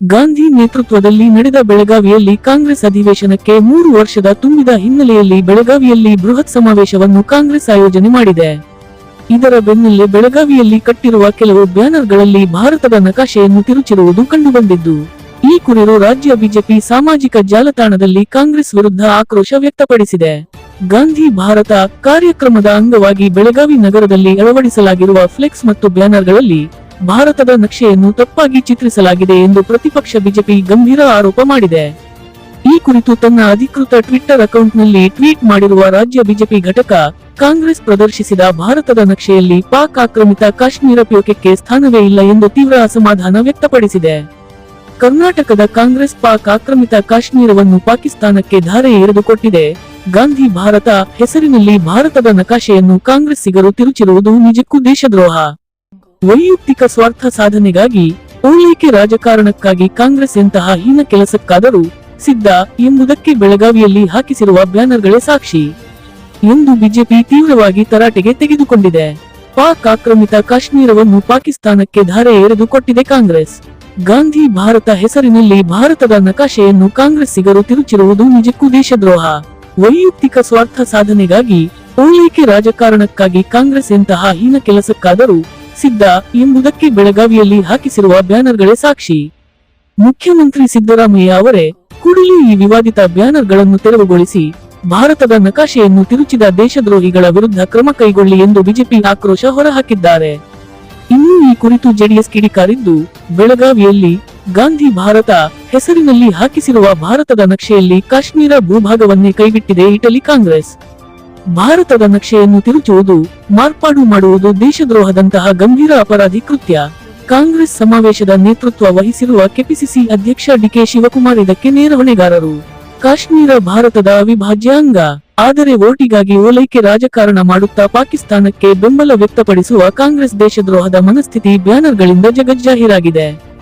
ಗಾಂಧಿ ನೇತೃತ್ವದಲ್ಲಿ ನಡೆದ ಬೆಳಗಾವಿಯಲ್ಲಿ ಕಾಂಗ್ರೆಸ್ ಅಧಿವೇಶನಕ್ಕೆ ಮೂರು ವರ್ಷದ ತುಂಬಿದ ಹಿನ್ನೆಲೆಯಲ್ಲಿ ಬೆಳಗಾವಿಯಲ್ಲಿ ಬೃಹತ್ ಸಮಾವೇಶವನ್ನು ಕಾಂಗ್ರೆಸ್ ಆಯೋಜನೆ ಮಾಡಿದೆ. ಇದರ ಬೆನ್ನಲ್ಲೇ ಬೆಳಗಾವಿಯಲ್ಲಿ ಕಟ್ಟಿರುವ ಕೆಲವು ಬ್ಯಾನರ್ಗಳಲ್ಲಿ ಭಾರತದ ನಕಾಶೆಯನ್ನು ತಿರುಚಿರುವುದು ಕಂಡುಬಂದಿದ್ದು, ಈ ಕುರಿತು ರಾಜ್ಯ ಬಿಜೆಪಿ ಸಾಮಾಜಿಕ ಜಾಲತಾಣದಲ್ಲಿ ಕಾಂಗ್ರೆಸ್ ವಿರುದ್ಧ ಆಕ್ರೋಶ ವ್ಯಕ್ತಪಡಿಸಿದೆ. ಗಾಂಧಿ ಭಾರತ ಕಾರ್ಯಕ್ರಮದ ಅಂಗವಾಗಿ ಬೆಳಗಾವಿ ನಗರದಲ್ಲಿ ಅಳವಡಿಸಲಾಗಿರುವ ಫ್ಲೆಕ್ಸ್ ಮತ್ತು ಬ್ಯಾನರ್ಗಳಲ್ಲಿ ಭಾರತದ ನಕ್ಷೆಯನ್ನು ತಪ್ಪಾಗಿ ಚಿತ್ರಿಸಲಾಗಿದೆ ಎಂದು ಪ್ರತಿಪಕ್ಷ ಬಿಜೆಪಿ ಗಂಭೀರ ಆರೋಪ ಮಾಡಿದೆ. ಈ ಕುರಿತು ತನ್ನ ಅಧಿಕೃತ ಟ್ವಿಟ್ಟರ್ ಅಕೌಂಟ್ನಲ್ಲಿ ಟ್ವೀಟ್ ಮಾಡಿರುವ ರಾಜ್ಯ ಬಿಜೆಪಿ ಘಟಕ, ಕಾಂಗ್ರೆಸ್ ಪ್ರದರ್ಶಿಸಿದ ಭಾರತದ ನಕ್ಷೆಯಲ್ಲಿ ಪಾಕ್ ಆಕ್ರಮಿತ ಕಾಶ್ಮೀರ ಪ್ಯೋಕಕ್ಕೆ ಸ್ಥಾನವೇ ಇಲ್ಲ ಎಂದು ತೀವ್ರ ಅಸಮಾಧಾನ ವ್ಯಕ್ತಪಡಿಸಿದೆ. ಕರ್ನಾಟಕದ ಕಾಂಗ್ರೆಸ್ ಪಾಕ್ ಆಕ್ರಮಿತ ಕಾಶ್ಮೀರವನ್ನು ಪಾಕಿಸ್ತಾನಕ್ಕೆ ಧಾರೆ ಎರೆದುಕೊಟ್ಟಿದೆ ಗಾಂಧಿ ಭಾರತ ಹೆಸರಿನಲ್ಲಿ ಭಾರತದ ನಕಾಶೆಯನ್ನು ಕಾಂಗ್ರೆಸ್ಸಿಗರು ತಿರುಚಿರುವುದು ನಿಜಕ್ಕೂ ದೇಶದ್ರೋಹ. ವೈಯಕ್ತಿಕ ಸ್ವಾರ್ಥ ಸಾಧನೆಗಾಗಿ ಓಲೈಕೆ ರಾಜಕಾರಣಕ್ಕಾಗಿ ಕಾಂಗ್ರೆಸ್ ಎಂತಹ ಹೀನ ಕೆಲಸಕ್ಕಾದರೂ ಸಿದ್ಧ ಎಂಬುದಕ್ಕೆ ಬೆಳಗಾವಿಯಲ್ಲಿ ಹಾಕಿಸಿರುವ ಬ್ಯಾನರ್ಗಳೇ ಸಾಕ್ಷಿ. ಎಂದು ಬಿಜೆಪಿ ತೀವ್ರವಾಗಿ ತರಾಟೆಗೆ ತೆಗೆದುಕೊಂಡಿದೆ. ಪಾಕ್ ಆಕ್ರಮಿತ ಕಾಶ್ಮೀರವನ್ನು ಪಾಕಿಸ್ತಾನಕ್ಕೆ ಧಾರೆ ಎರೆದುಕೊಟ್ಟಿದೆ ಕಾಂಗ್ರೆಸ್. ಗಾಂಧಿ ಭಾರತ ಹೆಸರಿನಲ್ಲಿ ಭಾರತದ ನಕಾಶೆಯನ್ನು ಕಾಂಗ್ರೆಸ್ಸಿಗರು ತಿರುಚಿರುವುದು ನಿಜಕ್ಕೂ ದೇಶದ್ರೋಹ. ವೈಯಕ್ತಿಕ ಸ್ವಾರ್ಥ ಸಾಧನೆಗಾಗಿ ಓಲೈಕೆ ರಾಜಕಾರಣಕ್ಕಾಗಿ ಕಾಂಗ್ರೆಸ್ ಎಂತಹ ಹೀನ ಕೆಲಸಕ್ಕಾದರೂ ಸಿದ್ಧ ಎಂಬುದಕ್ಕೆ ಬೆಳಗಾವಿಯಲ್ಲಿ ಹಾಕಿಸಿರುವ ಬ್ಯಾನರ್ಗಳೇ ಸಾಕ್ಷಿ. ಮುಖ್ಯಮಂತ್ರಿ ಸಿದ್ದರಾಮಯ್ಯ ಅವರೇ ಕೂಡಲೇ ಈ ವಿವಾದಿತ ಬ್ಯಾನರ್ಗಳನ್ನು ತೆರವುಗೊಳಿಸಿ ಭಾರತದ ನಕಾಶೆಯನ್ನು ತಿರುಚಿದ ದೇಶದ್ರೋಹಿಗಳ ವಿರುದ್ಧ ಕ್ರಮ ಕೈಗೊಳ್ಳಿ ಎಂದು ಬಿಜೆಪಿ ಆಕ್ರೋಶ ಹೊರಹಾಕಿದ್ದಾರೆ. ಇನ್ನೂ ಈ ಕುರಿತು ಜೆಡಿಎಸ್ ಕಿಡಿಕಾರಿದ್ದು, ಬೆಳಗಾವಿಯಲ್ಲಿ ಗಾಂಧಿ ಭಾರತ ಹೆಸರಿನಲ್ಲಿ ಹಾಕಿಸಿರುವ ಭಾರತದ ನಕ್ಷೆಯಲ್ಲಿ ಕಾಶ್ಮೀರ ಭೂಭಾಗವನ್ನೇ ಕೈಬಿಟ್ಟಿದೆ ಇಟಲಿ ಕಾಂಗ್ರೆಸ್. ಭಾರತದ ನಕ್ಷೆಯನ್ನು ತಿರುಚುವುದು, ಮಾರ್ಪಾಡು ಮಾಡುವುದು ದೇಶದ್ರೋಹದಂತಹ ಗಂಭೀರ ಅಪರಾಧಿ ಕೃತ್ಯ. ಕಾಂಗ್ರೆಸ್ ಸಮಾವೇಶದ ನೇತೃತ್ವ ವಹಿಸಿರುವ ಕೆಪಿಸಿಸಿ ಅಧ್ಯಕ್ಷ ಡಿಕೆ ಶಿವಕುಮಾರ್ ಇದಕ್ಕೆ ನೇರ ಹೊಣೆಗಾರರು. ಕಾಶ್ಮೀರ ಭಾರತದ ಅವಿಭಾಜ್ಯ ಅಂಗ. ಆದರೆ ಓಟಿಗಾಗಿ ಓಲೈಕೆ ರಾಜಕಾರಣ ಮಾಡುತ್ತಾ ಪಾಕಿಸ್ತಾನಕ್ಕೆ ಬೆಂಬಲ ವ್ಯಕ್ತಪಡಿಸುವ ಕಾಂಗ್ರೆಸ್ ದೇಶದ್ರೋಹದ ಮನಸ್ಥಿತಿ ಬ್ಯಾನರ್ಗಳಿಂದ ಜಗಜ್ಜಾಹೀರಾಗಿದೆ.